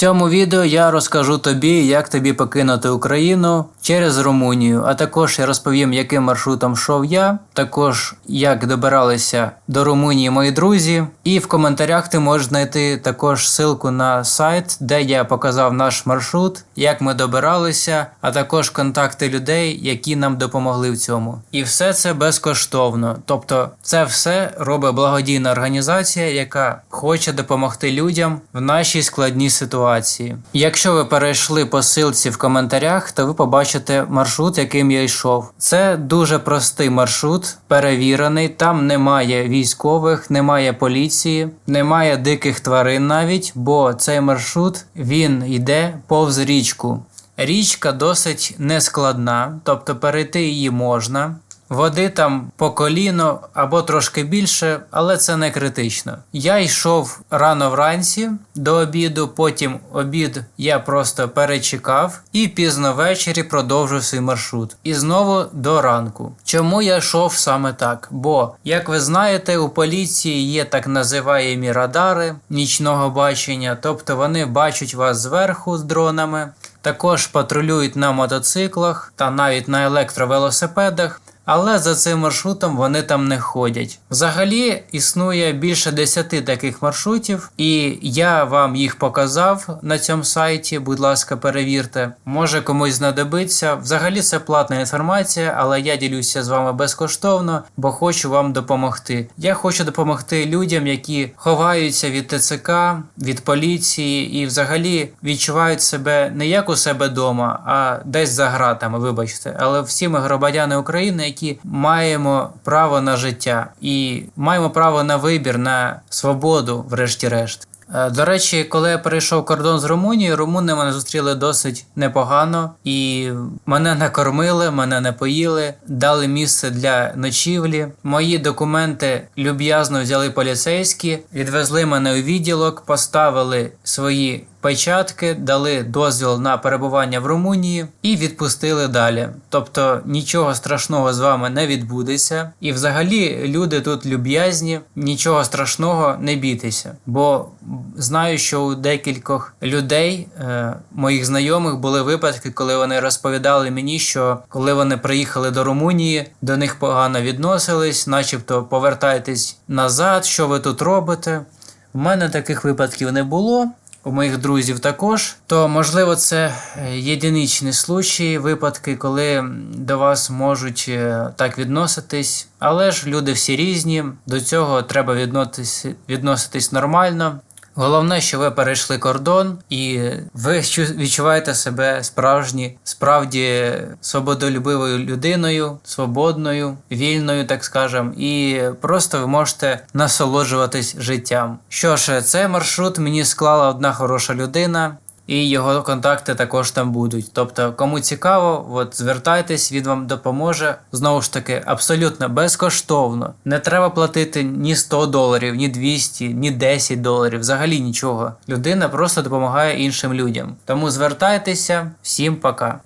цьому відео я розкажу тобі, як тобі покинути Україну через Румунію, а також я розповім, яким маршрутом йшов я, також як добиралися до Румунії мої друзі. І в коментарях ти можеш знайти також ссылку на сайт, де я показав наш маршрут, як ми добиралися, а також контакти людей, які нам допомогли в цьому. І все це безкоштовно. Тобто, це все робить благодійна організація, яка хоче допомогти людям в нашій складній ситуації. Якщо ви перейшли по ссылці в коментарях, то ви побачите маршрут, яким я йшов. Це дуже простий маршрут, перевірений. Там немає військових, немає поліції, немає диких тварин навіть, бо цей маршрут він йде повз річку. Річка досить нескладна, тобто перейти її можна. Води там по коліно або трошки більше, але це не критично. Я йшов рано вранці до обіду, потім обід я просто перечекав і пізно ввечері продовжив свій маршрут. І знову до ранку. Чому я йшов саме так? Бо, як ви знаєте, у поліції є так називаємі радари нічного бачення, тобто вони бачать вас зверху з дронами. Також патрулюють на мотоциклах та навіть на електровелосипедах, але за цим маршрутом вони там не ходять. Взагалі існує більше 10 таких маршрутів, і я вам їх показав на цьому сайті. Будь ласка, перевірте. Може комусь знадобиться. Взагалі це платна інформація, але я ділюся з вами безкоштовно, бо хочу вам допомогти. Я хочу допомогти людям, які ховаються від ТЦК, від поліції і взагалі відчувають себе не як у себе вдома, а десь за гратами. Вибачте, але всі ми громадяни України, які маємо право на життя і маємо право на вибір, на свободу, врешті-решт. Е, До речі, коли я перейшов кордон з Румунією, румуни мене зустріли досить непогано, і мене накормили, мене напоїли, дали місце для ночівлі. Мої документи люб'язно взяли поліцейські, відвезли мене у відділок, поставили свої печатки, дали дозвіл на перебування в Румунії і відпустили далі. Тобто нічого страшного з вами не відбудеться. І взагалі люди тут люб'язні, нічого страшного не бійтеся. Бо знаю, що у декількох людей, е, моїх знайомих, були випадки, коли вони розповідали мені, що коли вони приїхали до Румунії, до них погано відносились, начебто повертайтесь назад, що ви тут робите. У мене таких випадків не було. У моїх друзів також, то можливо це е, єдиничні случаї, випадки, коли до вас можуть е, так відноситись. Але ж люди всі різні, до цього треба відноситись, відноситись нормально. Головне, що ви перейшли кордон, і ви чу- відчуваєте себе справжні, справді свободолюбивою людиною, свободною, вільною, так скажем, і просто ви можете насолоджуватись життям. Що ж, цей маршрут мені склала одна хороша людина. І його контакти також там будуть. Тобто, кому цікаво, от звертайтесь, він вам допоможе. Знову ж таки, абсолютно безкоштовно. Не треба платити ні 100 доларів, ні 200, ні 10 доларів. Взагалі нічого. Людина просто допомагає іншим людям. Тому звертайтеся, всім пока.